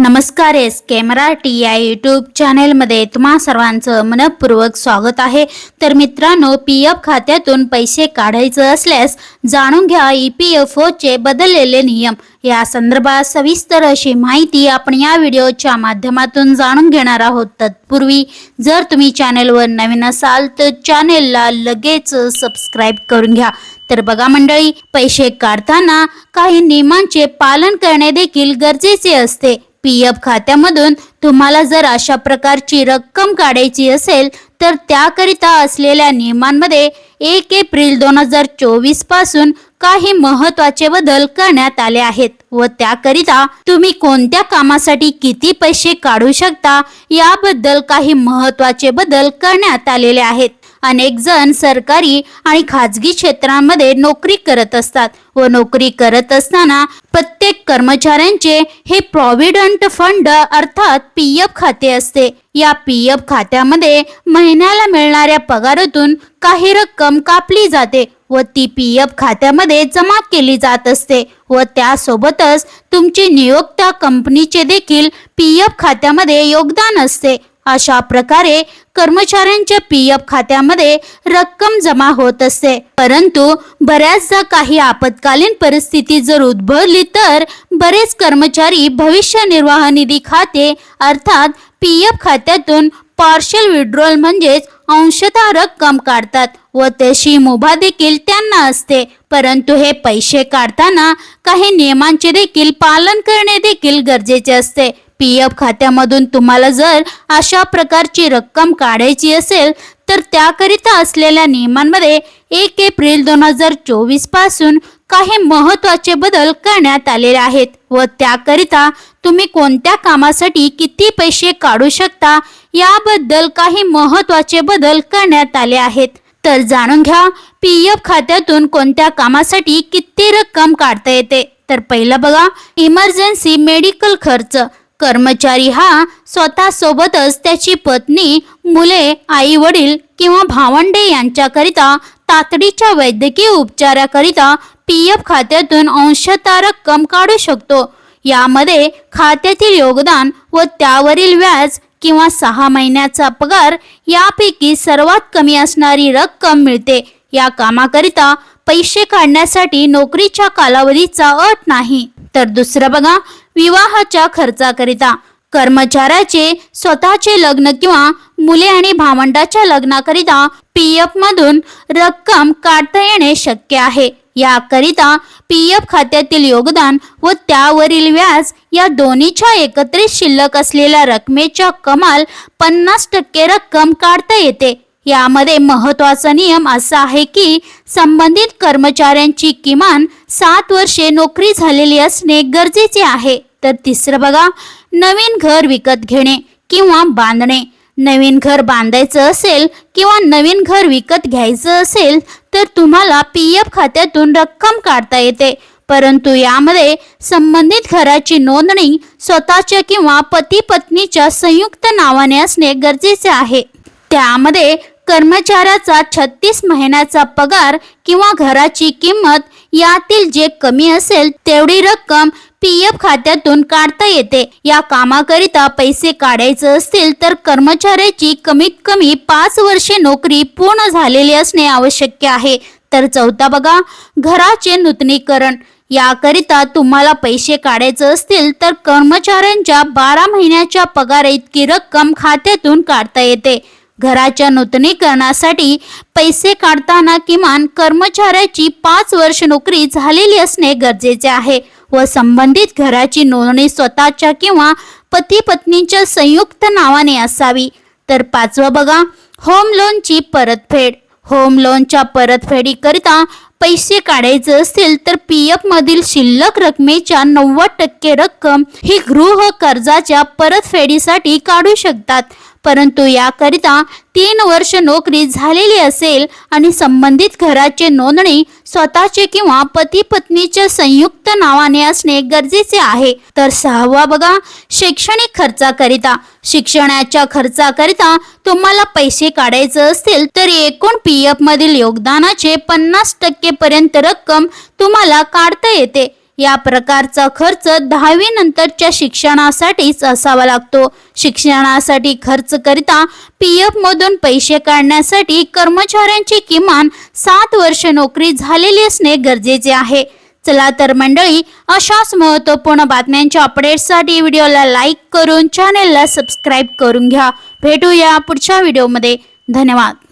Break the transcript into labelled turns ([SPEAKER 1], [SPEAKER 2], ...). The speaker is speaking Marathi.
[SPEAKER 1] नमस्कार एस के मराठी या यूट्यूब चॅनेलमध्ये तुम्हा सर्वांचं मनपूर्वक स्वागत आहे. तर मित्रांनो पी एफ खात्यातून पैसे काढायचं असल्यास जाणून घ्या ई पी एफ ओचे बदललेले नियम. या संदर्भात सविस्तर अशी माहिती आपण या व्हिडिओच्या माध्यमातून जाणून घेणार आहोत. तत्पूर्वी जर तुम्ही चॅनेलवर नवीन असाल तर चॅनेलला लगेच सबस्क्राईब करून घ्या. तर बघा मंडळी पैसे काढताना काही नियमांचे पालन करणे देखील गरजेचे असते. पी एफ खात्यामधून तुम्हाला जर अशा प्रकारची रक्कम काढायची असेल तर त्याकरिता असलेल्या नियमांमध्ये एक एप्रिल दोन हजार चोवीसपासून काही महत्त्वाचे बदल करण्यात आले आहेत व त्याकरिता तुम्ही कोणत्या कामासाठी किती पैसे काढू शकता याबद्दल काही महत्त्वाचे बदल करण्यात आलेले आहेत. अनेक जण सरकारी आणि खाजगी क्षेत्रांमध्ये नोकरी करत असतात व नोकरी करत असताना प्रत्येक कर्मचाऱ्यांचे हे प्रॉव्हिडंट फंड अर्थात पी एफ खाते असते. या पी एफ खात्यामध्ये महिन्याला मिळणाऱ्या पगारातून काही रक्कम कापली जाते व ती पी एफ खात्यामध्ये जमा केली जात असते व त्यासोबतच तुमची नियोक्ता कंपनीचे देखील पी एफ खात्यामध्ये योगदान असते. अशा प्रकारे कर्मचाऱ्यांच्या पी एफ खात्यामध्ये रक्कम जमा होत असते. परंतु बऱ्याचदा काही आपत्कालीन परिस्थिती जर उद्भवली तर बरेच कर्मचारी भविष्य निर्वाह निधी खाते अर्थात पी एफ खात्यातून पार्शल विड्रॉल म्हणजेच अंशतः रक्कम काढतात व तशी मुभा देखील त्यांना असते. परंतु हे पैसे काढताना काही नियमांचे देखील पालन करणे देखील गरजेचे असते. पी एफ खात्यामधून तुम्हाला जर अशा प्रकारची रक्कम काढायची असेल तर त्याकरिता असलेल्या नियमांमध्ये एक एप्रिल दोन हजार चोवीसपासून काही महत्त्वाचे बदल करण्यात आलेले आहेत व त्याकरिता तुम्ही कोणत्या कामासाठी किती पैसे काढू शकता याबद्दल काही महत्त्वाचे बदल करण्यात आले आहेत. तर जाणून घ्या पी एफ खात्यातून कोणत्या कामासाठी किती रक्कम काढता येते? तर पहिलं बघा इमर्जन्सी मेडिकल खर्च. कर्मचारी हा स्वतःसोबतच त्याची पत्नी मुले आई वडील किंवा भावंडे यांच्याकरिता तातडीच्या वैद्यकीय उपचाराकरिता पी एफ खात्यातून अंशतः रक्कम काढू शकतो. यामध्ये खात्यातील योगदान व त्यावरील व्याज किंवा सहा महिन्याचा पगार यापैकी सर्वात कमी असणारी रक्कम मिळते. या कामाकरिता पैसे काढण्यासाठी नोकरीच्या कालावधीचा अट नाही. तर दुसरं बघा विवाहाच्या खर्चाकरिता. कर्मचाऱ्याचे स्वतःचे लग्न किंवा मुले आणि भावंडाच्या लग्नाकरिता पी एफ मधून रक्कम काढता येणे शक्य आहे. याकरिता पी एफ खात्यातील योगदान व त्यावरील व्याज या दोन्हीच्या एकत्रित शिल्लक असलेल्या रकमेच्या कमाल पन्नास टक्के रक्कम काढता येते. यामध्ये महत्त्वाचा नियम असा आहे की संबंधित कर्मचाऱ्यांची किमान सात वर्षे नोकरी झालेली असणे गरजेचे आहे. तर तिसरं बघा नवीन घर विकत घेणे किंवा बांधणे. नवीन घर बांधायचं असेल किंवा नवीन घर विकत घ्यायचं असेल तर तुम्हाला पी एफ खात्यातून रक्कम काढता येते. परंतु यामध्ये संबंधित घराची नोंदणी स्वतःच्या किंवा पती पत्नीच्या संयुक्त नावाने असणे गरजेचे आहे. त्यामध्ये कर्मचाऱ्याचा छत्तीस महिन्याचा पगार किंवा घराची किंमत यातील जे कमी असेल तेवढी रक्कम पी एफ खात्यातून काढता येते. या कामाकरिता पैसे काढायचे असतील तर कर्मचाऱ्याची कमीत कमी पाच वर्षे नोकरी पूर्ण झालेली असणे आवश्यक आहे. तर चौथा बघा घराचे नूतनीकरण. याकरिता तुम्हाला पैसे काढायचे असतील तर कर्मचाऱ्यांच्या बारा महिन्याच्या पगार इतकी रक्कम खात्यातून काढता येते. घराच्या नूतनीकरणासाठी पैसे काढताना किमान कर्मचाऱ्याची पाच वर्ष नोकरी झालेली असणे गरजेचे आहे व संबंधित घराची नोंदणी स्वतःच्या किंवा पती पत्नीच्या संयुक्त नावाने असावी. तर पाचवं बघा होम लोनची परतफेड. होम लोनच्या परतफेडीकरिता पैसे काढायचे असतील तर पी एफ मधील शिल्लक रकमेच्या नव्वद टक्के रक्कम ही गृह कर्जाच्या परतफेडीसाठी काढू शकतात. परंतु याकरिता तीन वर्ष नोकरी झालेली असेल आणि संबंधित घराचे नोंदणी स्वतःचे किंवा पती पत्नीच्या संयुक्त नावाने असणे गरजेचे आहे. तर सहावा बघा शैक्षणिक खर्चाकरिता. शिक्षणाच्या खर्चाकरिता तुम्हाला पैसे काढायचे असतील तर एकूण पी एफ मधील योगदानाचे पन्नास टक्के पर्यंत रक्कम तुम्हाला काढता येते. या प्रकारचा खर्च दहावी नंतरच्या शिक्षणासाठीच असावा लागतो. शिक्षणासाठी खर्च करिता पी एफ मधून पैसे काढण्यासाठी कर्मचाऱ्यांची किमान सात वर्ष नोकरी झालेली असणे गरजेचे आहे. चला तर मंडळी अशाच महत्त्वपूर्ण बातम्यांच्या अपडेट्ससाठी व्हिडिओला लाईक करून चॅनेलला सबस्क्राईब करून घ्या. भेटूया पुढच्या व्हिडिओमध्ये धन्यवाद.